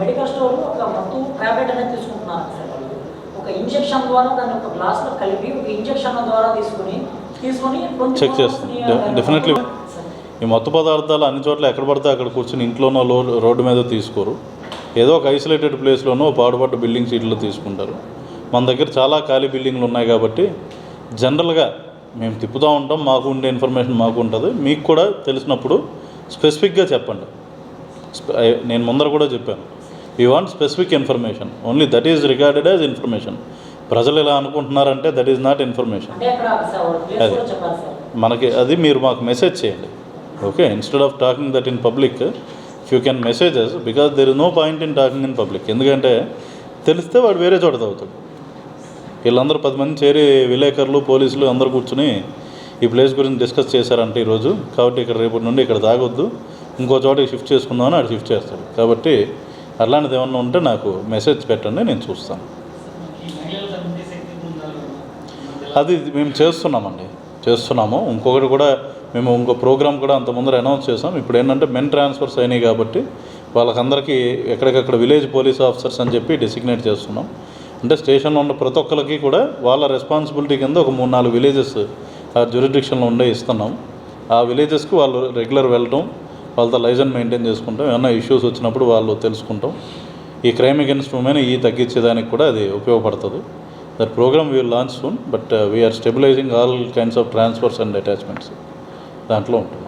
Medical store ఒక మత్తు tablet అనేది తీసుకుంటున్నారు సార్ వాళ్ళు. ఒక ఇంజెక్షన్ ద్వారా దాన్ని ఒక గ్లాస్లో కలిపి ఒక ఇంజెక్షన్ ద్వారా తీసుకుని తీసుకొని Check చేస్తాం. Definitely. ఈ మత్తు పదార్థాలు అన్ని చోట్ల ఎక్కడ పడితే అక్కడ కూర్చొని ఇంట్లోనో లో రోడ్డు మీద తీసుకోరు. ఏదో ఒక ఐసోలేటెడ్ ప్లేస్లోనో పాడుపడ్డ బిల్డింగ్ సీట్లో తీసుకుంటారు. మన దగ్గర చాలా ఖాళీ బిల్డింగ్లు ఉన్నాయి కాబట్టి జనరల్గా మేము తిప్పుతూ ఉంటాం. మాకు ఉండే ఇన్ఫర్మేషన్ మాకు ఉంటుంది. మీకు కూడా తెలిసినప్పుడు స్పెసిఫిక్గా చెప్పండి. నేను ముందర కూడా చెప్పాను. We want specific information only that is regarded as information ప్రజలు ఇలా అనుకుంటున్నారంటే దట్ ఈజ్ నాట్ ఇన్ఫర్మేషన్ అక్కడ అది. మనకి అది మీరు మాకు మెసేజ్ చేయండి. Okay instead of talking that in public if you can messages because there is no point in talking in public ఎందుకంటే తెలిస్తే వాడు వేరే చోట తాగుతాడు వీళ్ళందరూ పది మంది చేరి విలేకరులు పోలీసులు అందరూ కూర్చుని ఈ ప్లేస్ గురించి డిస్కస్ చేశారంటే ఈరోజు. కాబట్టి ఇక్కడ రేపటి నుండి ఇక్కడ తాగొద్దు. ఇంకో చోటకి షిఫ్ట్ చేసుకుందామని ఆడు షిఫ్ట్ చేస్తాడు. కాబట్టి అలాంటిది ఏమన్నా ఉంటే నాకు మెసేజ్ పెట్టండి నేను చూస్తాను. అది మేము చేస్తున్నామండి. చేస్తున్నాము. ఇంకొకటి కూడా మేము ఇంకో ప్రోగ్రామ్ కూడా అంత ముందర అనౌన్స్ చేసాం ఇప్పుడు ఏంటంటే మెన్ ట్రాన్స్ఫర్స్ అయినాయి కాబట్టి వాళ్ళకందరికీ ఎక్కడికక్కడ విలేజ్ పోలీస్ ఆఫీసర్స్ అని చెప్పి డెసిగ్నేట్ చేస్తున్నాం. అంటే స్టేషన్లో ఉన్న ప్రతి ఒక్కరికి కూడా వాళ్ళ రెస్పాన్సిబిలిటీ కింద ఒక మూడు నాలుగు విలేజెస్ ఆ జ్యూరిడిక్షన్లో ఉండే ఇస్తున్నాం. ఆ విలేజెస్కి వాళ్ళు రెగ్యులర్ వెళ్ళటం వాళ్ళతో లైజన్ మెయింటైన్ చేసుకుంటాం. ఏమైనా ఇష్యూస్ వచ్చినప్పుడు వాళ్ళు తెలుసుకుంటాం. ఈ క్రైమ్ అగెన్స్ట్ ఉమెన్ ఈ తగ్గించేదానికి కూడా అది ఉపయోగపడుతుంది. That program we launch soon but we are stabilizing all kinds of transfers and attachments దాంట్లో ఉంటుంది.